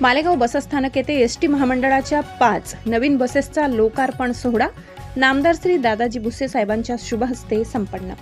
मालेगाव बसस्थानक येथे S T महामंडळाच्या पाच नवीन बसेसचा लोकार्पण सोहळा. नामदार श्री दादाजी भुसे साहेबांच्या शुभहस्ते संपन्न.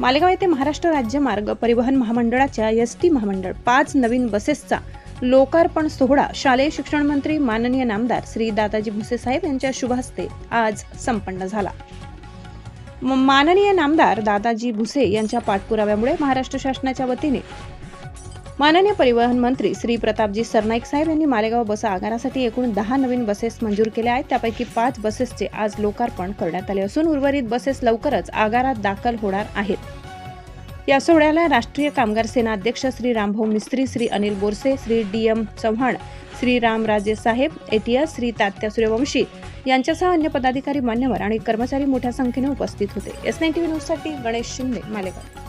मालेगाव येथे महाराष्ट्र राज्य मार्ग परिवहन महामंडळाच्या एस टी महामंडळ पाच नवीन बसेसचा लोकार्पण सोहळा. शालेय शिक्षण मंत्री माननीय नामदार श्री दादाजी भुसे साहेब यांच्या शुभहस्ते आज संपन्न झाला. माननीय नामदार दादाजी भुसे यांच्या पाठपुराव्यामुळे महाराष्ट्र शासनाच्या वतीने माननीय परिवहन मंत्री श्री प्रतापजी सरनाईक साहेब यांनी मालेगाव बस आगारासाठी एकूण दहा नवीन बसेस मंजूर केल्या आहेत. त्यापैकी पाच बसेसचे आज लोकार्पण करण्यात आले असून उर्वरित बसेस लवकरच आगारात दाखल होणार आहेत. या सोहळ्याला राष्ट्रीय कामगार सेना अध्यक्ष Shri Rambhau Mistri Shri Anil Borse Shri D M Chavan Shri Ramraje Saheb ATS Shri Tatya Suryavanshi यांच्यासह अन्य पदाधिकारी मान्यवर आणि कर्मचारी मोठ्या संख्येने उपस्थित होते. एस नाईन टीव्ही न्यूजसाठी गणेश शिंदे मालेगाव.